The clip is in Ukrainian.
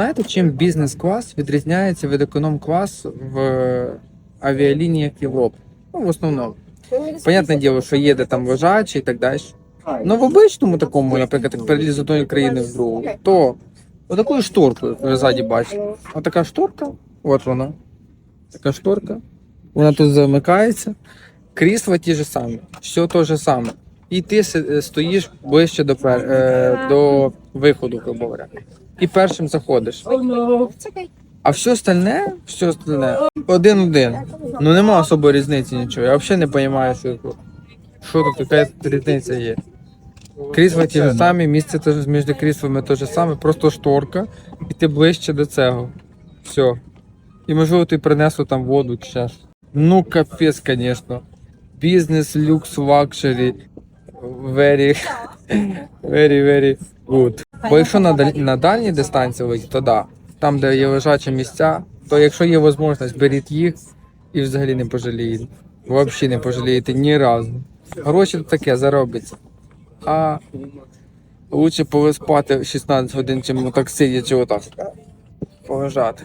Знаєте, чим бізнес-клас відрізняється від економ-класу в авіалініях Європи? Ну, в основному. Понятне діло, що є де там лежачі і так далі. Ну, в обичному такому, наприклад, як переліз з одної країни в другу, то отакою шторкою ви ззаді бачите. Отака шторка, от вона. Така шторка. Вона тут замикається. Крісла ті ж самі, все те ж саме. І ти стоїш ближче до, пер- е, до виходу, грубо говоря. І першим заходиш. А все остальне, все остальне один-один. Ну нема особої різниці нічого. Я взагалі не розумію, що тут. Що тут яка різниця є. Крісла ті ж самі, місце теж між кріслами те ж саме, просто шторка, і ти ближче до цього. Все. І можливо ти принесло там воду чи ще. Ну капець, звісно. Бізнес, люкс, лакшері. Very, very, very good. Бо якщо на, даль- на дальні дистанції летіть, то да. Там, де є лежачі місця, то якщо є можливість, беріть їх і взагалі не пожалієте. Взагалі не пожалієте ні разу. Гроші таке заробиться. А лучше повиспати 16 годин, чим так сидячи отак. Полежати.